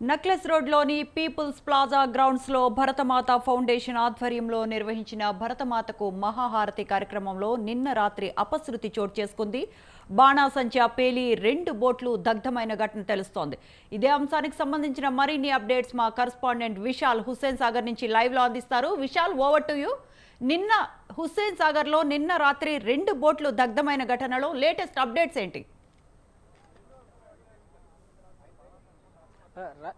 Necklace రోడ్లోని peoples plaza గ్రౌండ్స్లో Bharatmata foundation ఆధ్వర్యంలో నిర్వహించిన భరతమాతకు మహాహారతి కార్యక్రమంలో నిన్న రాత్రి అపశృతి చోటు చేసుకుంది. బాణాసంచా పేలి రెండు బోట్లు దగ్ధమైన ఘటన తెలుస్తోంది. ఇదే అంశానికి సంబంధించిన మరిన్ని అప్డేట్స్ మా కరస్పాండెంట్ విశాల్ హుస్సేన్ సాగర్ నుంచి లైవ్లో అందిస్తారు. విశాల్ ఓవర్ టు యూ నిన్న హుస్సేన్ సాగర్లో నిన్న రాత్రి రెండు బోట్లు దగ్ధమైన ఘటనలో లేటెస్ట్ అప్డేట్స్ ఏంటి?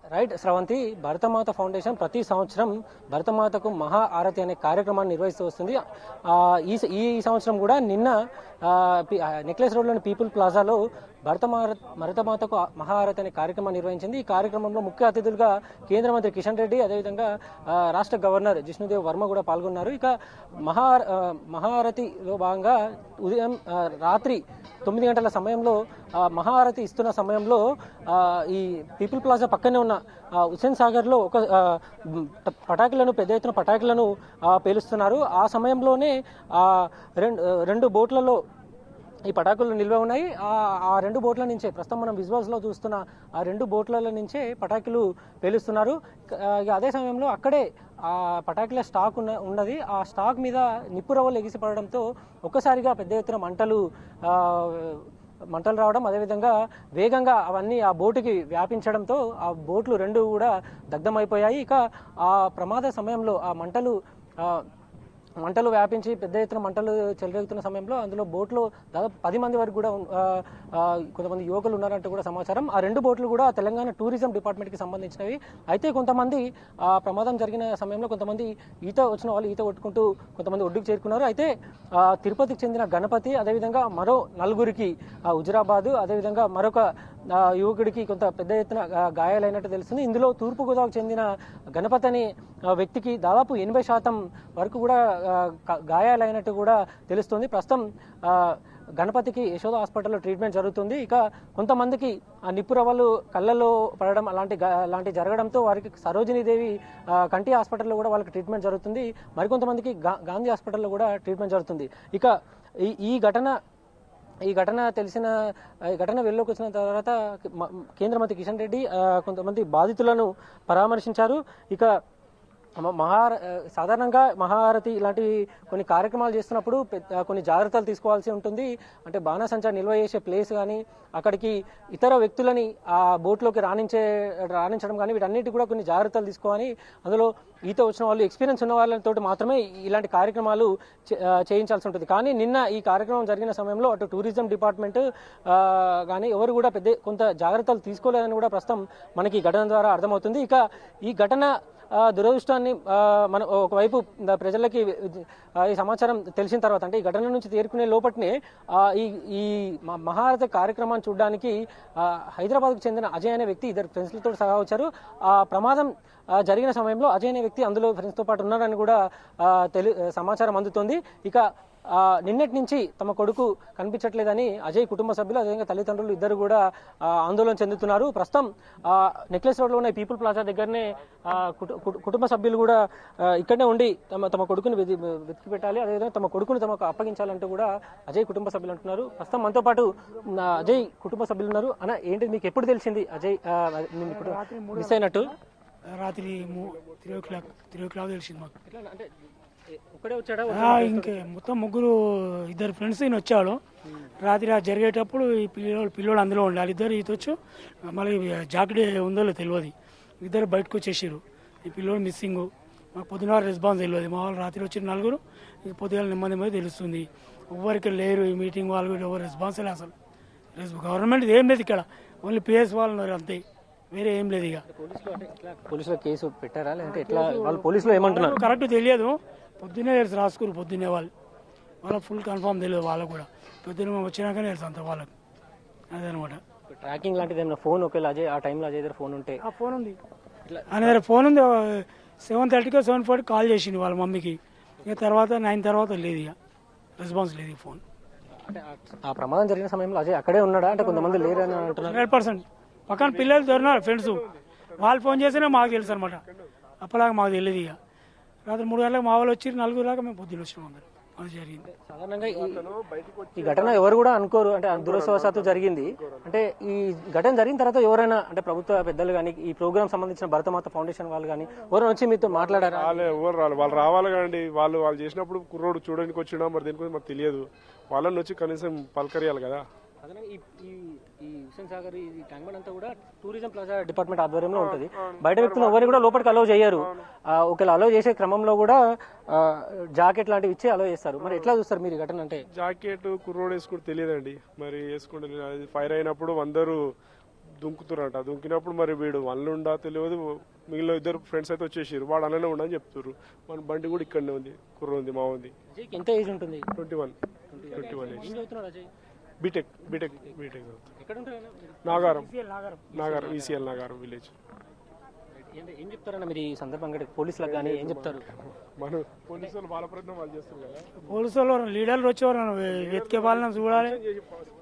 రైట్ స్రవంతి. భరతమాత ఫౌండేషన్ ప్రతి సంవత్సరం భరతమాతకు మహా ఆరతి అనే కార్యక్రమాన్ని నిర్వహిస్తూ వస్తుంది. ఆ, ఈ ఈ సంవత్సరం కూడా నిన్న నెక్లెస్ రోడ్లోని పీపుల్ ప్లాజాలో భరత భరతమాతకు మహారతి అనే కార్యక్రమాన్ని నిర్వహించింది. ఈ కార్యక్రమంలో ముఖ్య అతిథులుగా కేంద్ర మంత్రి కిషన్ రెడ్డి అదేవిధంగా రాష్ట్ర గవర్నర్ జిష్ణుదేవ్ వర్మ కూడా పాల్గొన్నారు. ఇక మహా మహారతిలో భాగంగా ఉదయం రాత్రి తొమ్మిది గంటల సమయంలో మహారతి ఇస్తున్న సమయంలో ఈ పీపుల్ ప్లాజా పక్కనే ఉన్న హుసేన్ హుస్సేన్ సాగర్లో ఒక పటాకులను పెద్ద ఎత్తున పటాకులను పేలుస్తున్నారు. ఆ సమయంలోనే రెండు రెండు బోట్లలో ఈ పటాకులు నిల్వ ఉన్నాయి. ఆ ఆ రెండు బోట్ల నుంచే ప్రస్తుతం మనం విజువల్స్లో చూస్తున్న ఆ రెండు బోట్ల నుంచే పటాకులు పేలుస్తున్నారు. అదే సమయంలో అక్కడే ఆ పటాకుల స్టాక్ ఉన్న ఉన్నది. ఆ స్టాక్ మీద నిప్పు రవ్వలు ఎగిసిపడడంతో ఒక్కసారిగా పెద్ద ఎత్తున మంటలు మంటలు రావడం అదేవిధంగా వేగంగా అవన్నీ ఆ బోటుకి వ్యాపించడంతో ఆ బోట్లు రెండు కూడా దగ్ధమైపోయాయి. ఇక ఆ ప్రమాద సమయంలో ఆ మంటలు మంటలు వ్యాపించి పెద్ద ఎత్తున మంటలు చెలరేగుతున్న సమయంలో అందులో బోట్లు దాదాపు పది మంది వరకు కూడా కొంతమంది యువకులు ఉన్నారంటూ కూడా సమాచారం. ఆ రెండు బోట్లు కూడా తెలంగాణ టూరిజం డిపార్ట్మెంట్కి సంబంధించినవి. అయితే కొంతమంది ఆ ప్రమాదం జరిగిన సమయంలో కొంతమంది ఈత వచ్చిన వాళ్ళు ఈత కొట్టుకుంటూ కొంతమంది ఒడ్డుకు చేరుకున్నారు. అయితే తిరుపతికి చెందిన గణపతి అదేవిధంగా మరో నలుగురికి ఆ, హుజురాబాద్ అదేవిధంగా మరొక యువకుడికి కొంత పెద్ద ఎత్తున గాయాలైనట్టు తెలుస్తుంది. ఇందులో తూర్పుగోదావరికి చెందిన గణపతి అనే వ్యక్తికి దాదాపు ఎనభై శాతం వరకు కూడా గాయాలైనట్టు కూడా తెలుస్తుంది. ప్రస్తుతం గణపతికి యశోద హాస్పిటల్లో ట్రీట్మెంట్ జరుగుతుంది. ఇక కొంతమందికి ఆ నిప్పురవ్వలు కళ్ళలో కళ్ళల్లో పడడం అలాంటి అలాంటి జరగడంతో వారికి సరోజినీదేవి కంటి హాస్పిటల్లో కూడా వాళ్ళకి ట్రీట్మెంట్ జరుగుతుంది. మరికొంతమందికి గా- గాంధీ హాస్పిటల్లో కూడా ట్రీట్మెంట్ జరుగుతుంది. ఇక ఈ ఈ ఘటన ఈ ఘటన తెలిసిన ఈ ఘటన వెలుగులోకి వచ్చిన తర్వాత మ- కేంద్ర మంత్రి కిషన్ రెడ్డి కొంతమంది బాధితులను పరామర్శించారు. ఇక మహా సాధారణంగా మహారతి ఇలాంటి కొన్ని కార్యక్రమాలు చేస్తున్నప్పుడు పెద్ద- కొన్ని జాగ్రత్తలు తీసుకోవాల్సి ఉంటుంది. అంటే బాణాసంచా నిల్వ చేసే ప్లేస్ కానీ అక్కడికి ఇతర వ్యక్తులని ఆ బోట్లోకి రాణించే రాణించడం కానీ వీటన్నిటి కూడా కొన్ని జాగ్రత్తలు తీసుకోవాలి. అందులో ఈత వచ్చిన వాళ్ళు ఎక్స్పీరియన్స్ ఉన్న వాళ్ళతో మాత్రమే ఇలాంటి కార్యక్రమాలు చే- చేయించాల్సి ఉంటుంది. కానీ నిన్న ఈ కార్యక్రమం జరిగిన సమయంలో అటు టూరిజం డిపార్ట్మెంట్ కానీ ఎవరు కూడా పెద్ద కొంత జాగ్రత్తలు తీసుకోలేదని కూడా ప్రస్తుతం మనకి ఘటన ద్వారా అర్థమవుతుంది. ఇక ఈ ఘటన దురదృష్టాన్ని మనం మన ఒకవైపు ప్రజలకి ఈ సమాచారం తెలిసిన తర్వాత అంటే ఈ ఘటన నుంచి తేరుకునే లోపటినే ఈ ఈ మహారథ కార్యక్రమాన్ని చూడడానికి ఆ, హైదరాబాద్కు చెందిన అజయ్ అనే వ్యక్తి ఇద్దరు ఫ్రెండ్స్లతో సహా వచ్చారు. ఆ ప్రమాదం జరిగిన సమయంలో అజయ్ అనే వ్యక్తి అందులో ఫ్రెండ్స్తో పాటు ఉన్నారని కూడా తెలి సమాచారం అందుతోంది. ఇక నిన్నటి నుంచి తమ కొడుకు కనిపించట్లేదని అజయ్ కుటుంబ సభ్యులు అదేవిధంగా తల్లిదండ్రులు ఇద్దరు కూడా ఆందోళన చెందుతున్నారు. ప్రస్తుతం ఆ, నెక్లెస్ రోడ్లో ఉన్న పీపుల్ ప్లాజా దగ్గరనే కుటుంబ సభ్యులు కూడా ఇక్కడనే ఉండి తమ తమ కొడుకుని వెతి వెతికి పెట్టాలి. అదేవిధంగా తమ కొడుకుని తమకు అప్పగించాలంటూ కూడా అజయ్ కుటుంబ సభ్యులు అంటున్నారు. ప్రస్తుతం మనతో పాటు అజయ్ కుటుంబ సభ్యులు ఉన్నారు. అన్న ఏంటి మీకు ఎప్పుడు తెలిసింది అజయ్ మిస్ అయినట్టు? రాత్రి మూ- three o'clock three o'clock తెలిసింది మాకు ఇంకే మొత్తం ముగ్గురు ఇద్దరు ఫ్రెండ్స్ ఈయన వచ్చాడు రాత్రి ఆ జరిగేటప్పుడు ఈ పిల్లోడు పిల్లోడు అందులో ఉండాలి. ఇద్దరు ఈతొచ్చు మళ్ళీ జాకెట్ ఉందో తెలియదు. ఇద్దరు బయటకు వచ్చేసారు ఈ పిల్లోడు మిస్సింగ్ మాకు పొద్దున రెస్పాన్స్ తెలియదు. మా వాళ్ళు రాత్రి వచ్చిన నలుగురు ఈ పొద్దున నెమ్మది నెమ్మది తెలుస్తుంది. ఎవరికి లేరు ఈ మీటింగ్ వాళ్ళు ఎవరు రెస్పాన్స్ లేదు అసలు. గవర్నమెంట్ ఏం లేదు ఇక్కడ. ఓన్లీ పిఎస్ వాళ్ళు ఉన్నారు అంతే. వేరే ఏం లేదు ఇక. పోలీసులు కేసు పెట్టారా? లేదంటే ఎట్లా? వాళ్ళు పోలీసులు ఏమంటున్నారు? కరెక్ట్ తెలియదు. పొద్దున్నే తెలుసు రాసుకురు పొద్దున్నే వాళ్ళు. వాళ్ళకి ఫుల్ కన్ఫామ్ తెలియదు వాళ్ళకు కూడా. పొద్దున్న వచ్చినాకనే తెలుసు అంత వాళ్ళకి. అదనమాట. ట్రాకింగ్ లాంటిది ఏమైనా ఫోన్ ఒకవేళ అజయ్ ఆ టైంలో అజయ్ దగ్గర ఫోన్ ఉంటే? ఆ ఫోన్ ఉంది. ఆయన దగ్గర ఫోన్ ఉంది. సెవెన్ థర్టీకో సెవెన్ ఫోర్టీ కాల్ చేసింది వాళ్ళ మమ్మీకి. ఇక తర్వాత నైన్ తర్వాత లేదు ఇక. రెస్పాన్స్ లేదు ఫోన్. ఆ ప్రమాదం జరిగిన సమయంలో అజయ్ అక్కడే ఉన్నాడా? అంటే కొంతమంది లేరని అంటున్నారు. Hundred percent. పక్కన పిల్లలు దొరినారు ఫ్రెండ్స్ వాళ్ళు ఫోన్ చేస్తేనే మాకు తెలుసు అనమాట అప్పలాగా మాకు తెలియదు ఇక. రాత్రి మూడు గంటలకు మా వాళ్ళు వచ్చి నలుగురు దాకా మేము పొద్దున్న వచ్చినాం అందరం. అది జరిగింది. సాధారణంగా ఈ- ఘటన ఎవరు కూడా అనుకోరు. అంటే దురదృష్టవశాత్తు జరిగింది. అంటే ఈ ఘటన జరిగిన తర్వాత ఎవరైనా అంటే ప్రభుత్వ పెద్దలు కానీ ఈ ప్రోగ్రామ్ సంబంధించిన భరతమాత ఫౌండేషన్ వాళ్ళు కానీ ఎవరైనా వచ్చి మీతో మాట్లాడారా? వాళ్ళే ఎవరు రాలి. వాళ్ళు రావాలి కదండి. వాళ్ళు వాళ్ళు చేసినప్పుడు కుర్రోడు చూడడానికి వచ్చినా మరి దేని గురించి మాకు తెలియదు. వాళ్ళని వచ్చి కనీసం పలకరియాలి కదా. సాధారణంగా ఈ ఈ ఈ హుస్సేన్ సాగర్ ఈ ట్యాంక్ బండ్ అంతా కూడా టూరిజం ప్లాజా డిపార్ట్మెంట్ ఆధ్వర్యంలో ఉంటుంది. బయట వ్యక్తులు ఎవరిని కూడా లోపలికి అలౌ చేయరు. ఒకవేళ అలౌ చేసే క్రమంలో కూడా జాకెట్ లాంటివి ఇచ్చి అలౌ చేస్తారు. మరి ఎట్లా చూస్తారు మీరు ఘటన అంటే? జాకెట్ కుర్రోడు వేసుకుంటే తెలియదండి. మరి వేసుకుంటే ఫైర్ అయినప్పుడు అందరూ దుంకుతురంట దుంకినప్పుడు మరి వీడు వన్లు ఉండా తెలియదు. మిగిలిన ఇద్దరు ఫ్రెండ్స్ అయితే వచ్చేసారు వాడు అలానే ఉండని చెప్తున్నారు మన బండి కూడా ఇక్కడనే ఉంది. కుర్ర ఉంది మా ఉంది ఎంత ఏజ్ ఉంటుంది? Twenty one. Twenty one. ఏం చదువుతున్నాడు Ajay? BTech BTech BTech Nagaram. Nagaram. Nagaram ECL Nagaram village ఏంటి- ఏం చెప్తారన్న మీరు ఈ సందర్భంగా? పోలీసులకు కానీ ఏం చెప్తారు? మన పోలీసులు వాళ్ళ ప్రయత్నం వాళ్ళు చేస్తున్నారు కదా. పోలీసు వాళ్ళు లీడర్లు వచ్చేవారు వెతికే వాళ్ళని చూడాలి.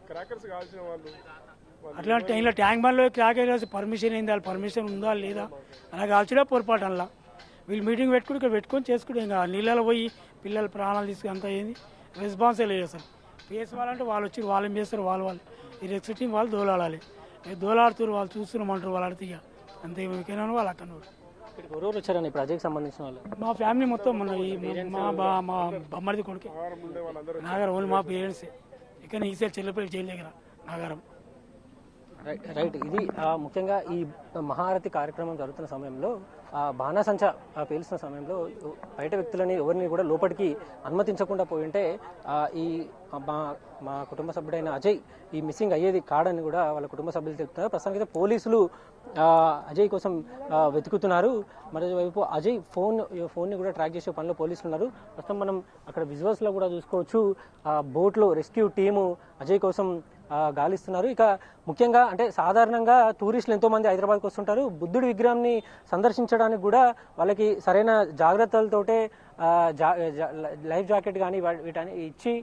క్రాకర్స్ కావాల్సిన వాళ్ళు. అట్లా ఇలా ట్యాంక్ బండ్లో క్రాక్ వేసి పర్మిషన్ ఏంది? వాళ్ళ పర్మిషన్ ఉందా లేదా? అలా కాల్చడే పొరపాటు అలా వీళ్ళు మీటింగ్ పెట్టుకుని ఇక్కడ పెట్టుకొని చేసుకుంటే ఇంకా నీళ్ళలో పోయి పిల్లల ప్రాణాలు తీసుకుని అంతా ఏంది? రెస్పాన్సే లేదు అసలు. వాళ్ళంటే వాళ్ళు వచ్చి వాళ్ళు ఏం చేస్తారు వాళ్ళు వాళ్ళు. ఈ రెక్స్ టీం వాళ్ళు దోలాడాలి. ఏ దోలాడుతారు వాళ్ళు చూస్తున్నామంటారు వాళ్ళు అడితే ఇక. అంతే ఇంకేనా వాళ్ళు అక్కడ ఎవరెవరు ప్రాజెక్ట్ సంబంధించిన వాళ్ళు. మా ఫ్యామిలీ మొత్తం మన ఈ మా బా మా బొమ్మడిది కొడుకే. నాగరం ఓన్లీ మా పేరెంట్సే. ఇక్కడ ఈసారి చెల్లెపల్లి జైలు దగ్గర నాగరం. Right right. ఇది ముఖ్యంగా ఈ మహారతి కార్యక్రమం జరుగుతున్న సమయంలో ఆ బాణాసంచ పేలుస్తున్న సమయంలో బయట వ్యక్తులని ఎవరిని కూడా లోపలికి అనుమతించకుండా పోయి ఉంటే ఈ మా మా కుటుంబ సభ్యుడైన అజయ్ ఈ మిస్సింగ్ అయ్యేది కాడని కూడా వాళ్ళ కుటుంబ సభ్యులు చెప్తున్నారు. ప్రస్తుతానికి పోలీసులు అజయ్ కోసం వెతుకుతున్నారు. మరోవైపు అజయ్ ఫోన్ ఫోన్ని కూడా ట్రాక్ చేసే పనిలో పోలీసులు ఉన్నారు. ప్రస్తుతం మనం అక్కడ విజువల్స్లో కూడా చూసుకోవచ్చు. బోట్లో రెస్క్యూ టీము అజయ్ కోసం గాలిస్తున్నారు. ఇక ముఖ్యంగా అంటే సాధారణంగా టూరిస్టులు ఎంతోమంది హైదరాబాద్కి వస్తుంటారు. బుద్ధుడి విగ్రహాన్ని సందర్శించడానికి కూడా వాళ్ళకి సరైన జాగ్రత్తలతోటే జా- లైఫ్ జాకెట్ కానీ వీటని ఇచ్చి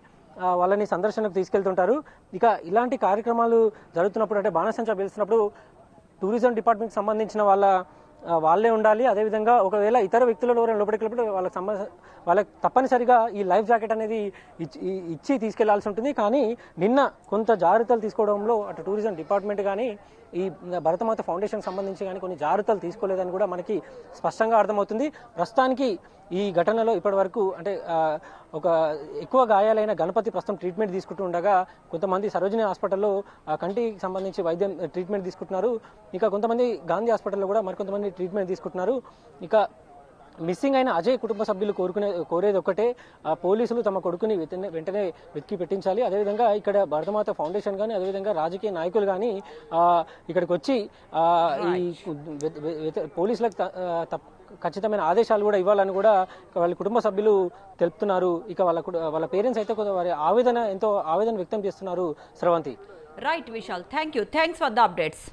వాళ్ళని సందర్శనకు తీసుకెళ్తుంటారు. ఇక ఇలాంటి కార్యక్రమాలు జరుగుతున్నప్పుడు అంటే బాణసంచా పిలుస్తున్నప్పుడు టూరిజం డిపార్ట్మెంట్కి సంబంధించిన వాళ్ళ వాళ్ళే ఉండాలి. అదేవిధంగా ఒకవేళ ఇతర వ్యక్తులలో ఎవరైనా లోపలికి వాళ్ళకి సంబంధ వాళ్ళకి తప్పనిసరిగా ఈ లైఫ్ జాకెట్ అనేది ఇచ్చి ఇచ్చి తీసుకెళ్ళాల్సి ఉంటుంది. కానీ నిన్న కొంత జాగ్రత్తలు తీసుకోవడంలో అటు టూరిజం డిపార్ట్మెంట్ కానీ ఈ భరతమాత ఫౌండేషన్ సంబంధించి కానీ కొన్ని జాగ్రత్తలు తీసుకోలేదని కూడా మనకి స్పష్టంగా అర్థమవుతుంది. ప్రస్తుతానికి ఈ ఘటనలో ఇప్పటివరకు అంటే ఒక ఎక్కువ గాయాలైన గణపతి ప్రస్తుతం ట్రీట్మెంట్ తీసుకుంటూ ఉండగా కొంతమంది సరోజిని హాస్పిటల్లో ఆ, కంటికి సంబంధించి వైద్యం ట్రీట్మెంట్ తీసుకుంటున్నారు. ఇక కొంతమంది గాంధీ హాస్పిటల్లో కూడా మరికొంతమంది ట్రీట్మెంట్ తీసుకుంటున్నారు. ఇక మిస్సింగ్ అయిన అజయ్ కుటుంబ సభ్యులు కోరుకునే కోరేది ఒకటే పోలీసులు తమ కొడుకుని వెంటనే వెతికి పెట్టించాలి. అదేవిధంగా ఇక్కడ భారతమాత ఫౌండేషన్ కానీ అదేవిధంగా రాజకీయ నాయకులు కానీ ఇక్కడికి వచ్చి ఈ పోలీసులకు ఖచ్చితమైన ఆదేశాలు కూడా ఇవ్వాలని కూడా వాళ్ళ కుటుంబ సభ్యులు తెలుపుతున్నారు. ఇక వాళ్ళ వాళ్ళ పేరెంట్స్ అయితే వారి ఆవేదన ఎంతో ఆవేదన వ్యక్తం చేస్తున్నారు Sravanthi right Vishal thank you thanks for the updates